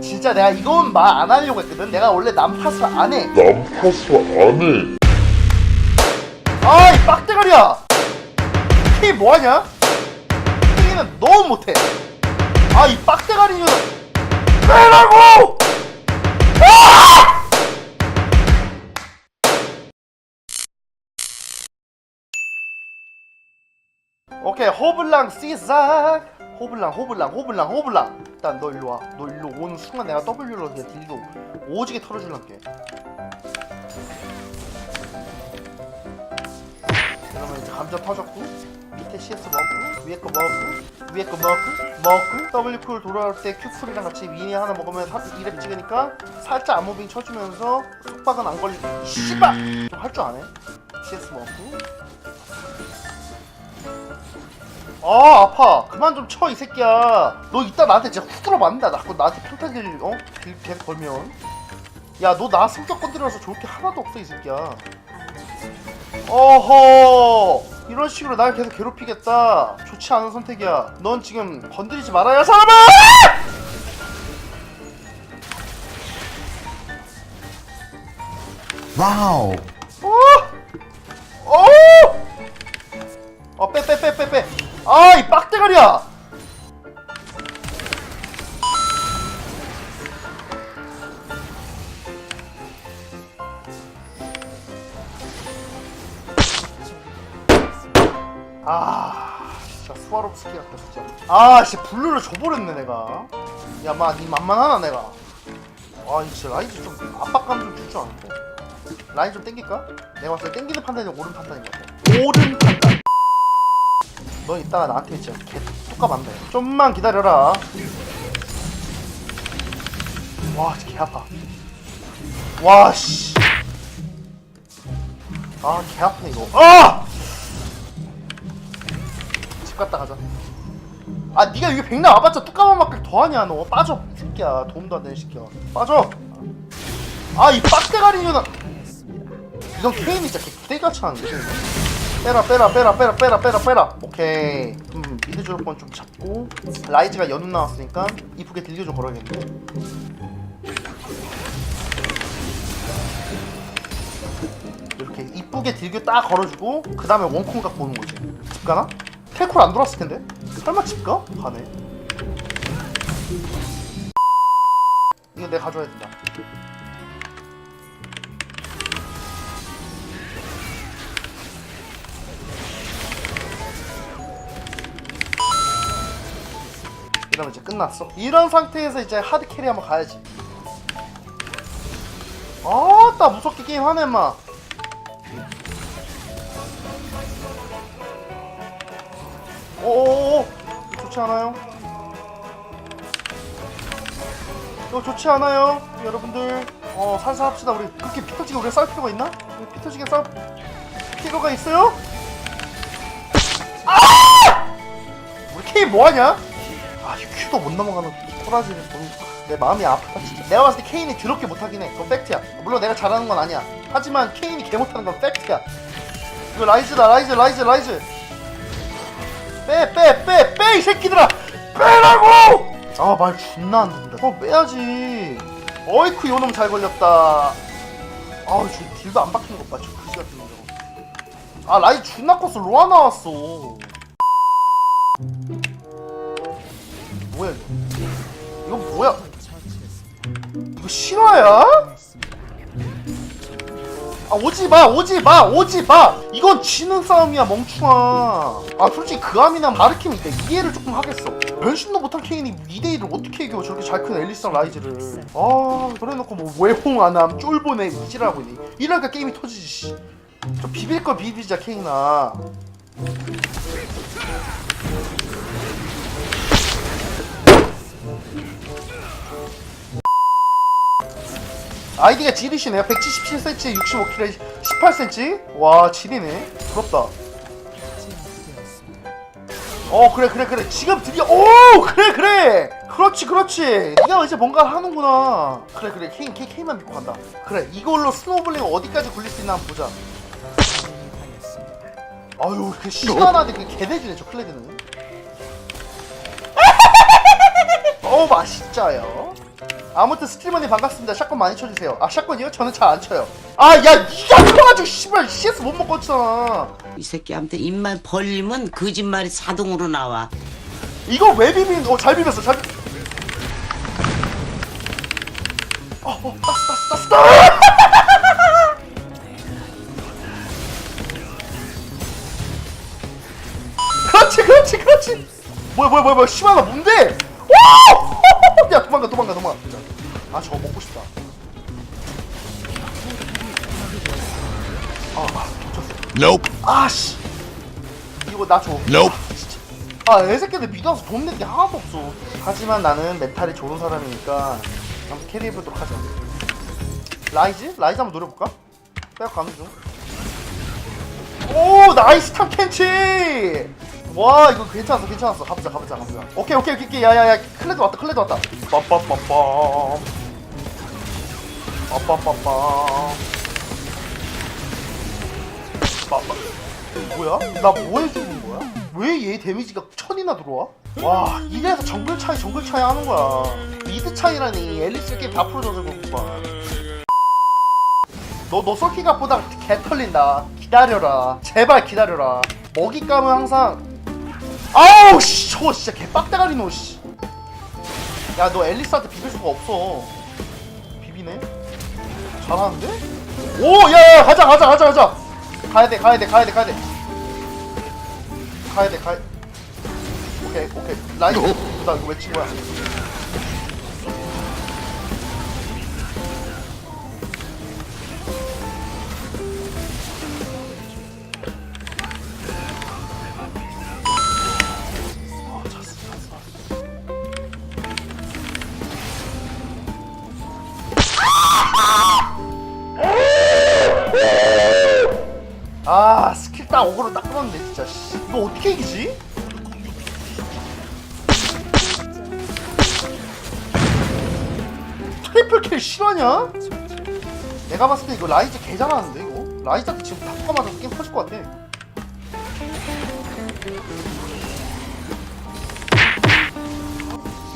진짜 내가 이건 말 안 하려고 했거든 내가 원래 남 탓을 안 해 남 탓을 안 해. 아이 빡대가리야 K 뭐하냐? K는 너무 못해 아 이 빡대가리는 빼라고! 아! 오케이 호블랑 시작 호블랑 호블랑 호블랑 호블랑 일단 너 일로 와 너 일로 오는 순간 내가 W로 그냥 딜도 오지게 털어줄란게. 그러면 이제 감자 터졌고 밑에 CS 먹고 위에 거 먹고 위에 거 먹고 먹고 W 쿨 돌아올 때 Q 쿨이랑 같이 미니 하나 먹으면 2렙 찍으니까 살짝 암무빙 쳐주면서 속박은 안 걸리고 씨발! 좀 할 줄 아네. CS 먹고 아 아파. 그만 좀 쳐 이 새끼야. 너 이따 나한테 진짜 후드러 맞는다. 나 나한테 평타질 어? 길 계속 걸면. 야 너 나 성격 건드려서 좋을 게 하나도 없어 이 새끼야. 어허. 이런 식으로 날 계속 괴롭히겠다. 좋지 않은 선택이야. 넌 지금 건드리지 말아야 할 사람아! 와우. 어? 어! 빼빼 빼 빼 빼 아 이 빡대가리야! 아 진짜 스와롭스키 같다 진짜. 아 씨 블루를 줘버렸네 내가. 야 마 니 만만하나 내가? 아 진짜 라이즈 좀 압박감 좀 줄 줄 아는데? 라인 좀 땡길까? 내가 봤을 때 땡기는 판단이 옳은 판단인 것 같아. 옳은 판단 너 이따가 나한테 진짜 개 똑같만데 좀만 기다려라. 와 진짜 개 아파. 와씨. 아개 아프네 이거. 아! 집 갔다 가자. 아 네가 여기 백날 와봤자 뚜까만 막길 더하냐 너. 빠져 이 새끼야. 도움도 안 되는 새끼야. 빠져. 아 이 빡대가리 년아 이건 케인이 진짜 개 부대같이 하는데. 빼라 빼라 빼라 빼라 빼라 빼라 빼라. 오케이. 음 미드 조건 좀 잡고 라이즈가 연운 나왔으니까 이쁘게 딜교 좀 걸어야겠네. 이렇게 이쁘게 딜교 딱 걸어주고 그 다음에 원콩 갖고 오는 거지. 집 가나? 텔콜 안 돌았을 텐데? 설마 집 가? 가네. 이거 내가 가져야 된다 이러면 이제 끝났어. 이런 상태에서 이제 하드 캐리 한번 가야지. 아따 무섭게 게임 하네 마. 오오오 좋지 않아요? 이거 좋지 않아요? 여러분들 어 살살 합시다 우리 그렇게 피 터지게 우리가 싸울 필요가 있나? 우리 피 터지게 싸울 필요가 있어요? 아! 우리 K 뭐하냐? 아, 이 큐도 못 넘어가는 꼬라지를 보니까 내 마음이 아프다 진짜. 내가 봤을 때 케인이 더럽게 못하긴 해. 그건 팩트야. 물론 내가 잘하는 건 아니야. 하지만 케인이 개 못하는 건 팩트야. 이거 라이즈다, 라이즈, 라이즈, 라이즈. 빼, 빼, 빼, 빼, 이 새끼들아! 빼라고! 아, 말 존나 안 듣는다. 어, 빼야지. 어이쿠, 요놈 잘 걸렸다. 아우, 저 딜도 안 박히는 것 봐. 저 그지 같은 거. 아, 라이즈 존나 컸어. 로아 나왔어. 뭐야 이거? 이거 뭐야? 이거 실화야? 아 오지 마 오지 마 오지 마 이건 지는 싸움이야 멍충아 아 솔직히 그암이나 마르킴이 내 이해를 조금 하겠어 변신도 못한 케인이 2대1을 어떻게 이겨 저렇게 잘큰 앨리스랑 라이즈를 아 그래놓고 뭐 외홍 안함 쫄보네 이지라고 있니 이러니까 게임이 터지지 씨. 좀 비빌 걸 비비자 케인아 아이디가 지리시네요. 177cm 65kg 18cm 와 지리네. 부럽다. 어 그래 그래 그래. 지금 드디어 오! 그래 그래! 그렇지 그렇지. 네가 이제 뭔가를 하는구나. 그래 그래. 케인 케인 케인만 믿고 간다. 그래 이걸로 스노우블링 어디까지 굴릴 수 있나 한번 보자. 아유 그 시간하게 그 개돼지네 저 클레드는 어우 맛있자요. 아무튼 스트리머님 반갑습니다. 샷건 많이 쳐주세요. 아 샷건이요? 저는 잘 안 쳐요. 아야 이야 쳐가지고 씨발 CS 못 먹고 있잖아. 이 새끼한테 입만 벌리면 거짓말이 자동으로 나와. 이거 왜 비빈 어잘 비볐어 잘 비... 이거 나 줘. Nope. 아, 애 새끼들 믿어서 돈낸게 하나도 없어. 하지만 나는 멘탈이 좋은 사람이니까 한번 캐리해보도록 하자. 라이즈? 라이즈 한번 노려볼까? 빼앗 가는 중. 오, 나이스 탑 캔치! 와, 이거 괜찮았어, 괜찮았어. 가보자, 가보자, 가보자. 오케이, 오케이, 오케이, 오케이. 야, 야, 야. 클레드 왔다, 클레드 왔다. 빠빠빠빰. 빠빠빠빰. 빠빠. 뭐야? 나 뭐 해주는 거야? 왜 얘 데미지가 천이나 들어와? 와 이래서 정글 차이 정글 차이 하는 거야. 미드 차이라니. 앨리스 게임 다 풀어줘서 그렇구만. 너너 솔키가 보다 개 털린다. 기다려라. 제발 기다려라. 먹잇감은 항상. 아우 씨 저거 진짜 개 빡대가리 노 씨 야 너 앨리스한테 비빌 수가 없어. 비비네? 잘하는데? 오야야 가자 가자 가자 가자 가야 돼 가야 돼 가야 돼 가야 돼. 가야 돼 가야 오케이 오케이. 라이트 나 이거 외친 거야 이기지? 트리플 킬 실화냐? 내가 봤을 때 이거 라이즈 개 잘하는데 이거 라이즈한테 지금 탑과 맞아서 게임 터질 것 같아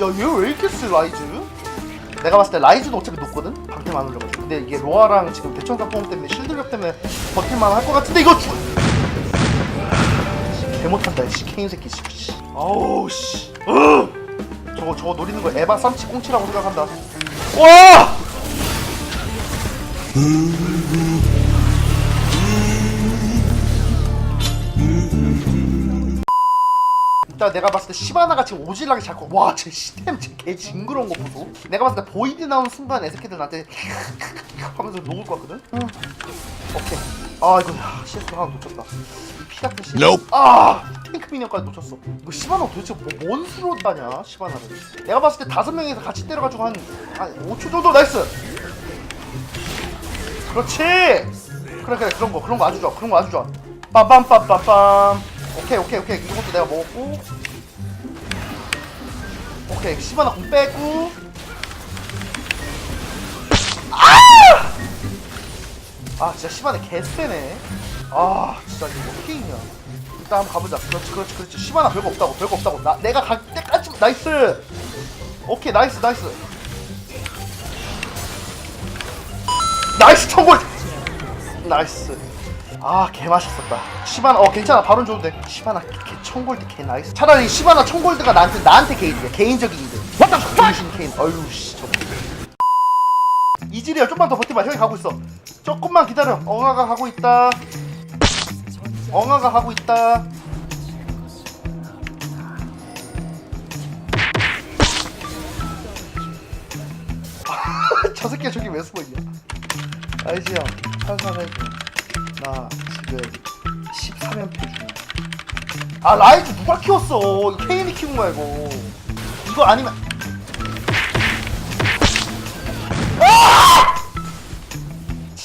야얘 왜 이렇게 세 라이즈? 내가 봤을 때 라이즈도 어차피 높거든? 방템 안 올려가지고 근데 이게 로아랑 지금 대천사 포함 때문에 실드력 때문에 버틸만 할 것 같은데 이거 주... 개 못한다 씨. 케인 새끼 씨, 씨 아우 씨. 으! 저거 저거 노리는 거 에바 쌈치 꽁치라고 생각한다. 와! 일단 내가 봤을 때 시바나가 지금 오질하게 잡고 와제 시스템 쟤개 징그러운 거 보소. 내가 봤을 때 보이드 나온 순간 애새끼들 나한테 하면서 녹을 것 같거든? 응. 오케이. 아 이거 야, CS 하나 놓쳤다. 이 피 같은 CS Nope. 아 탱크 미니언까지 놓쳤어. 이거 시바나 도대체 뭐, 뭔 수로 따냐 시바나를 내가 봤을 때 다섯 명이서 같이 때려가지고 한, 한 5초 정도 나이스! 그렇지! 그래 그래 그런 거 그런 거 아주 좋아 그런 거 아주 좋아. 빰빰빰빰빰. 오케이 오케이 오케이. 이것도 내가 먹었고. 오케이 시바나 공 빼고. 아! 아 진짜 시바나 개쎄네 아 진짜 이거 있냐 일단 한번 가보자. 그렇지 그렇지 그렇지. 시바나 별거 없다고 별거 없다고. 나 내가 갈 때까지 나이스! 오케이 나이스 나이스. 나이스 청골! 나이스. 아 개맛있었다. 시바나 어 괜찮아. 바로 줘도 돼. 시바나 개 청골드 개 나이스. 차라리 시바나 청골드가 나한테 나한테 개인이야 개인적인 이득 the fuck? 개인. 어휴 씨 저. 이질이야 좀만 더 버텨봐. 형이 가고 있어. 조금만 기다려. 엉아가 가고 있다 엉아가 가고 있다. 저 새끼 저기 왜 숨어 있냐? 알지 형. 천천히 나 지금 13연패 중이야. 아 라이즈 누가 키웠어? 케인이 키운 거야 이거. 이거 아니면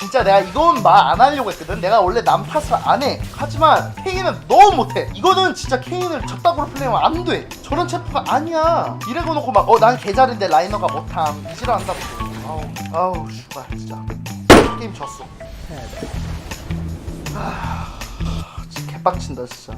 진짜 내가 이건 말 안 하려고 했거든. 내가 원래 남 탓을 안 해. 하지만 케인은 너무 못해. 이거는 진짜 케인을 저따구로 플레이하면 안 돼. 저런 챔프가 아니야. 이래고 놓고 막 어 난 개잘인데 라이너가 못함 이지를 한다고 아우 아우 슈발 진짜. 게임 졌어. 아 진짜 개빡친다 진짜